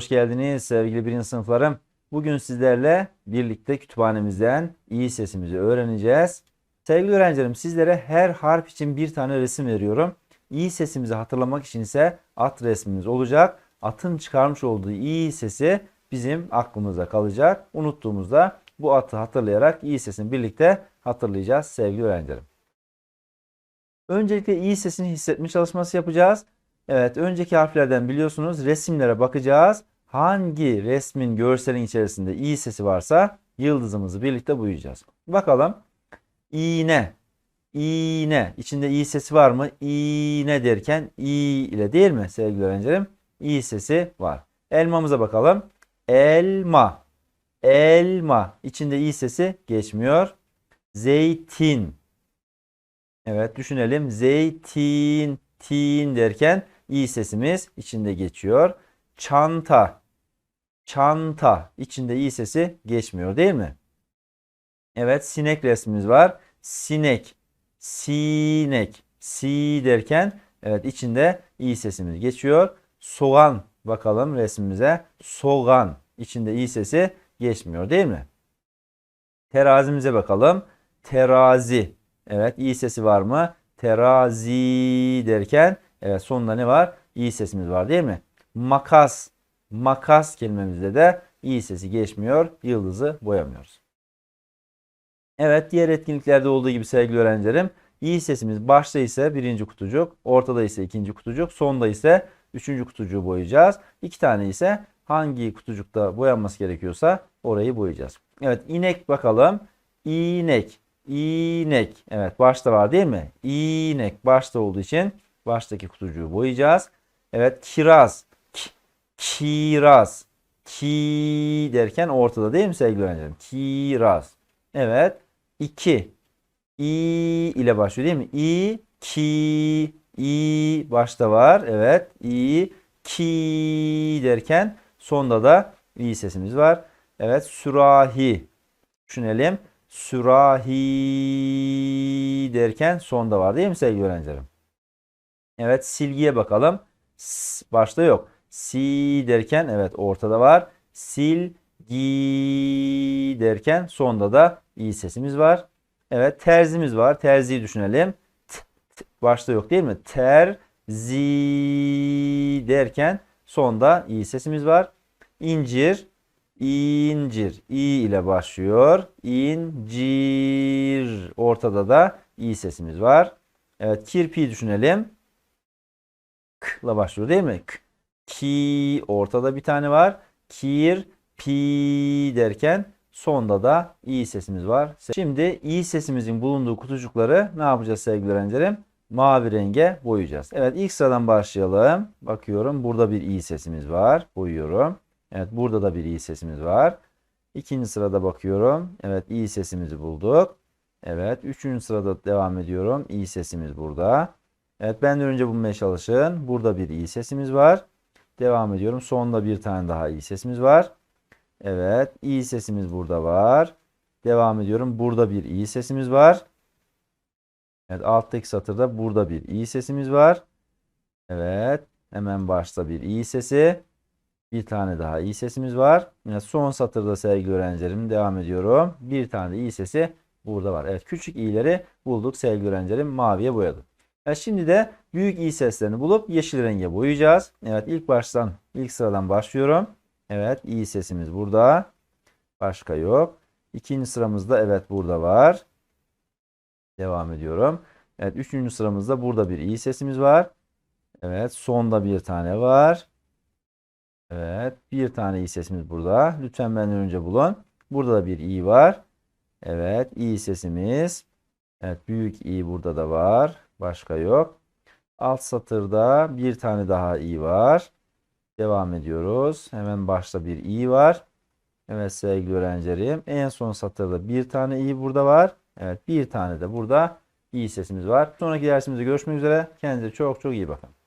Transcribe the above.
Hoş geldiniz sevgili birinci sınıflarım. Bugün sizlerle birlikte kütüphanemizden iyi sesimizi öğreneceğiz. Sevgili öğrencilerim sizlere her harf için bir tane resim veriyorum. İyi sesimizi hatırlamak için ise at resmimiz olacak. Atın çıkarmış olduğu iyi sesi bizim aklımıza kalacak. Unuttuğumuzda bu atı hatırlayarak iyi sesini birlikte hatırlayacağız sevgili öğrencilerim. Öncelikle iyi sesini hissetme çalışması yapacağız. Evet, önceki harflerden biliyorsunuz resimlere bakacağız. Hangi resmin görselin içerisinde iyi sesi varsa yıldızımızı birlikte boyayacağız. Bakalım. İğne. İğne. İçinde iyi sesi var mı? İğne derken i ile değil mi sevgili öğrencilerim? İyi sesi var. Elmamıza bakalım. Elma. Elma. İçinde iyi sesi geçmiyor. Zeytin. Evet düşünelim. Zeytin, tin derken iyi sesimiz içinde geçiyor. Çanta, çanta içinde iyi sesi geçmiyor değil mi? Evet sinek resmimiz var. Sinek, sinek, si derken evet içinde iyi sesimiz geçiyor. Soğan bakalım resmimize. Soğan içinde iyi sesi geçmiyor değil mi? Terazimize bakalım. Terazi. Evet iyi sesi var mı? Terazi derken evet sonunda ne var? İyi sesimiz var değil mi? Makas. Makas kelimemizde de iyi sesi geçmiyor. Yıldızı boyamıyoruz. Evet diğer etkinliklerde olduğu gibi sevgili öğrencilerim iyi sesimiz başta ise birinci kutucuk, ortada ise ikinci kutucuk, sonda ise üçüncü kutucuğu boyayacağız. İki tane ise hangi kutucukta boyanması gerekiyorsa orayı boyayacağız. Evet inek bakalım. İnek. İnek. Evet başta var değil mi? İnek başta olduğu için baştaki kutucuğu boyayacağız. Evet kiraz. K- kiraz. Ki derken ortada değil mi sevgili öğrencilerim? Kiraz. Evet. 2. İ ile başlıyor değil mi? İ, ki, i başta var. Evet. İ, ki derken sonda da i sesimiz var. Evet. Sürahi. Düşünelim. Sürahi derken sonda var değil mi sevgili öğrencilerim? Evet silgiye bakalım. S, başta yok. Si derken evet ortada var. Silgi derken sonda da i sesimiz var. Evet terzimiz var. Terziyi düşünelim. T, t, başta yok değil mi? Terzi derken sonda i sesimiz var. İncir, incir, i ile başlıyor. İncir. Ortada da i sesimiz var. Evet kirpiyi düşünelim. K ile başlıyor değil mi? K. Ki ortada bir tane var. Kir, pi derken sonda da i sesimiz var. Şimdi i sesimizin bulunduğu kutucukları ne yapacağız sevgili öğrencilerim? Mavi renge boyayacağız. Evet ilk sıradan başlayalım. Bakıyorum burada bir i sesimiz var. Boyuyorum. Evet burada da bir i sesimiz var. İkinci sırada bakıyorum. Evet i sesimizi bulduk. Evet üçüncü sırada devam ediyorum. i sesimiz burada. Evet benden önce bulmaya çalışın. Burada bir i sesimiz var. Devam ediyorum. Sonda bir tane daha i sesimiz var. Evet i sesimiz burada var. Devam ediyorum. Burada bir i sesimiz var. Evet alttaki satırda burada bir i sesimiz var. Evet hemen başta bir i sesi. Bir tane daha i sesimiz var. Yine son satırda sevgili öğrencilerim devam ediyorum. Bir tane de i sesi burada var. Evet küçük i'leri bulduk sevgili öğrencilerim. Maviye boyadım. Evet, şimdi de büyük i seslerini bulup yeşil renge boyayacağız. Evet ilk baştan ilk sıradan başlıyorum. Evet i sesimiz burada. Başka yok. İkinci sıramızda evet burada var. Devam ediyorum. Evet üçüncü sıramızda burada bir i sesimiz var. Evet sonda bir tane var. Evet bir tane i sesimiz burada. Lütfen benden önce bulun. Burada da bir i var. Evet i sesimiz. Evet büyük i burada da var. Başka yok. Alt satırda bir tane daha i var. Devam ediyoruz. Hemen başta bir i var. Evet sevgili öğrencilerim. En son satırda bir tane i burada var. Evet bir tane de burada i sesimiz var. Sonraki dersimizde görüşmek üzere. Kendinize çok çok iyi bakın.